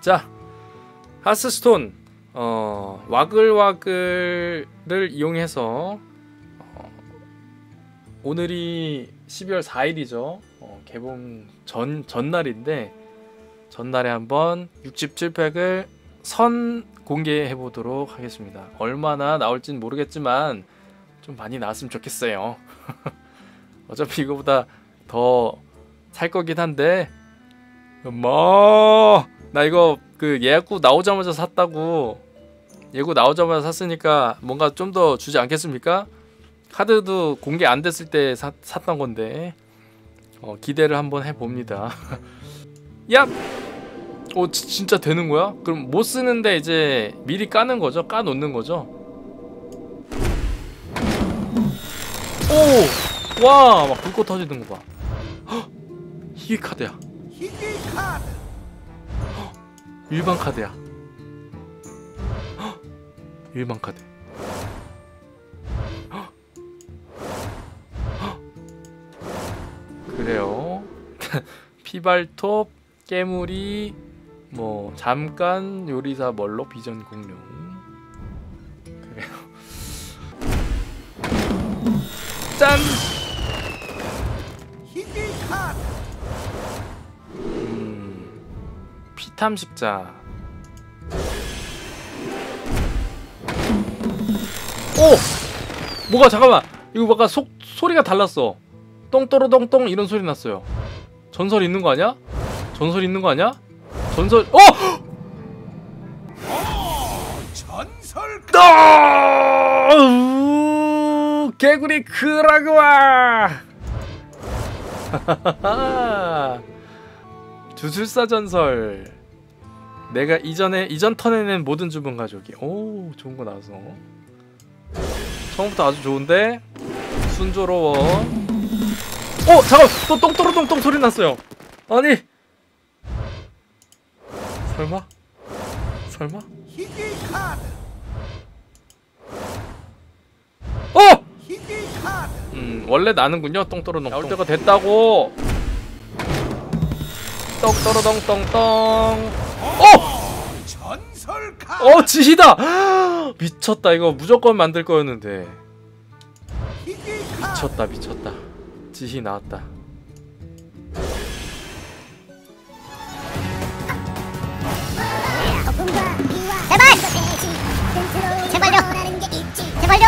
자 하스스톤 어, 와글와글을 이용해서 어, 오늘이 12월 4일이죠. 어, 개봉 전 전날인데 전날에 한번 67팩을 선 공개해 보도록 하겠습니다. 얼마나 나올진 모르겠지만 좀 많이 나왔으면 좋겠어요. 어차피 이거보다 더 살 거긴 한데 뭐 나 이거 그 예약구 나오자마자 샀다고 예고 나오자마자 샀으니까 뭔가 좀 더 주지 않겠습니까? 카드도 공개 안 됐을 때 사, 샀던 건데 어, 기대를 한번 해봅니다. 야! 어 지- 진짜 되는 거야? 그럼 못 쓰는데 이제 미리 까는 거죠? 까 놓는 거죠? 오! 와! 막 불꽃 터지는 거 봐. 헉! 희귀 카드야. 희귀 카드 일반 카드야. 헉! 일반 카드. 그래요. 피발톱, 깨물이, 뭐 잠깐 요리사 멀록 비전 공룡. 그래요. 짠. 탐식자. 오! 뭐가 잠깐만. 이거 뭔가 속 소리가 달랐어. 똥또로똥똥 이런 소리 났어요. 전설 있는 거 아니야? 전설 있는 거 아니야? 전설 어! 전설 아! 우! 개구리 크라그와 주술사 전설 내가 이전에 이전 턴에 낸 모든 주문 가족이. 오 좋은 거 나와서. 처음부터 아주 좋은데? 순조로워. 어 잠깐 또 똥또로똥똥 소리 났어요. 아니! 설마? 설마? 어! 음 원래 나는군요 똥또로똥 나올 때가 됐다고. 똥또로똥똥똥 어! 전설 카드 어 지희다 미쳤다 이거 무조건 만들 거였는데 미쳤다 미쳤다 지희 나왔다 제발! 제발요! 제발요!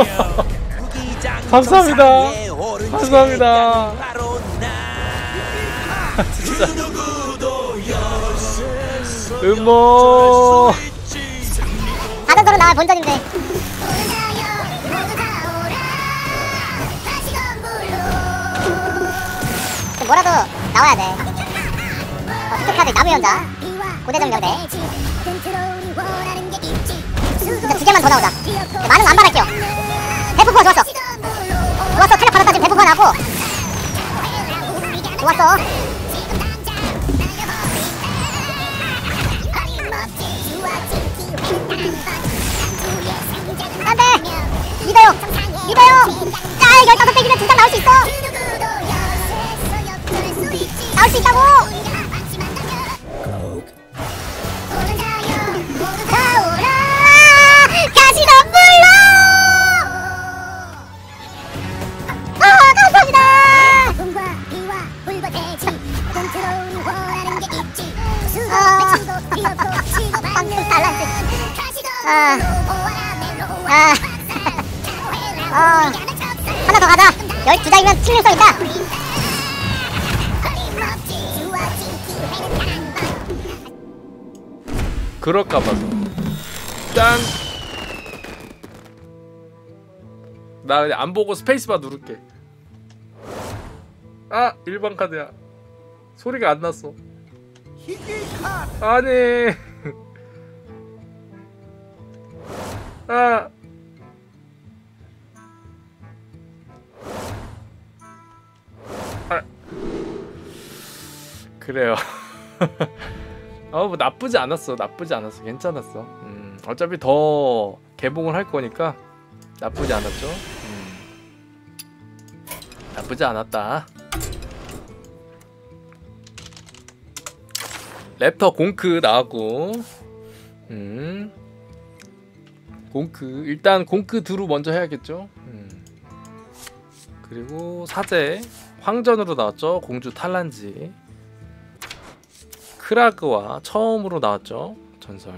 감사합니다. 감사합니다. 진짜 음모. 다른 나와 본전인데. 좀 뭐라도 나와야 돼. 어, 특급카드 나무 연자. 고대정 영대. 진짜 두 개만 더 나오자. 많은 안 대포포 좋았어. 좋았어. 탄력 받았다. 지금 대포포 나왔고. 좋았어. 안돼. 믿어요 믿어요 짤 열다섯 백이면 두장 나올 수 있어. 나올 수 있다고 방금 달란트 아. 아. 어. 하나 더 가자 12장이면 실력성 있다 그럴까 봐서 짠 나 그냥 안 보고 스페이스바 누를게 아 일반 카드야 소리가 안 났어 아니. 아. 아. 그래요. 어 뭐 나쁘지 않았어. 나쁘지 않았어. 괜찮았어. 음, 어차피 더 개봉을 할 거니까 나쁘지 않았죠. 음. 나쁘지 않았다 랩터 공크 나왔고. 음. 공크. 일단 공크 두루 먼저 해야겠죠? 음. 그리고 사제. 황전으로 나왔죠? 공주 탈란지. 크라그와 처음으로 나왔죠? 전설.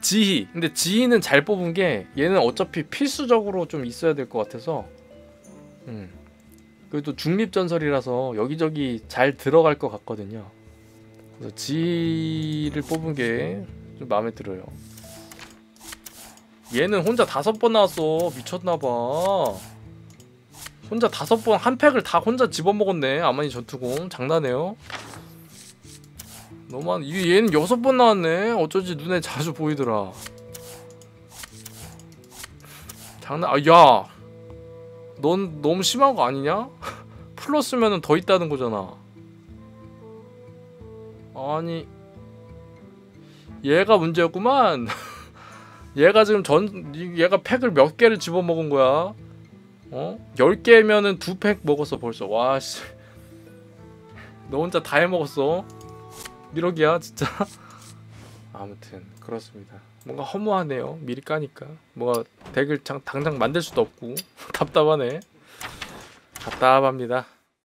지희. 근데 지희는 잘 뽑은 게 얘는 어차피 필수적으로 좀 있어야 될 것 같아서. 음. 그래도 중립 전설이라서 여기저기 잘 들어갈 것 같거든요 그래서 지를 뽑은 게 좀 마음에 들어요. 얘는 혼자 다섯 번 나왔어. 미쳤나봐. 혼자 다섯 번 한 팩을 다 혼자 집어먹었네. 아마니 전투공 장난해요. 너만 이 얘는 여섯 번 나왔네. 어쩐지 눈에 자주 보이더라. 장난. 아 야. 넌 너무 심한 거 아니냐? 플러스면은 더 있다는 거잖아. 아니 얘가 문제였구만. 얘가 지금 전 얘가 팩을 몇 개를 집어 먹은 거야? 어? 10개면은 두 팩 먹었어 벌써. 와 씨. 너 혼자 다 해 먹었어. 미러기야 진짜. 아무튼 그렇습니다. 뭔가 허무하네요. 미리 까니까. 뭐가 덱을 장, 당장 만들 수도 없고 답답하네. 답답합니다.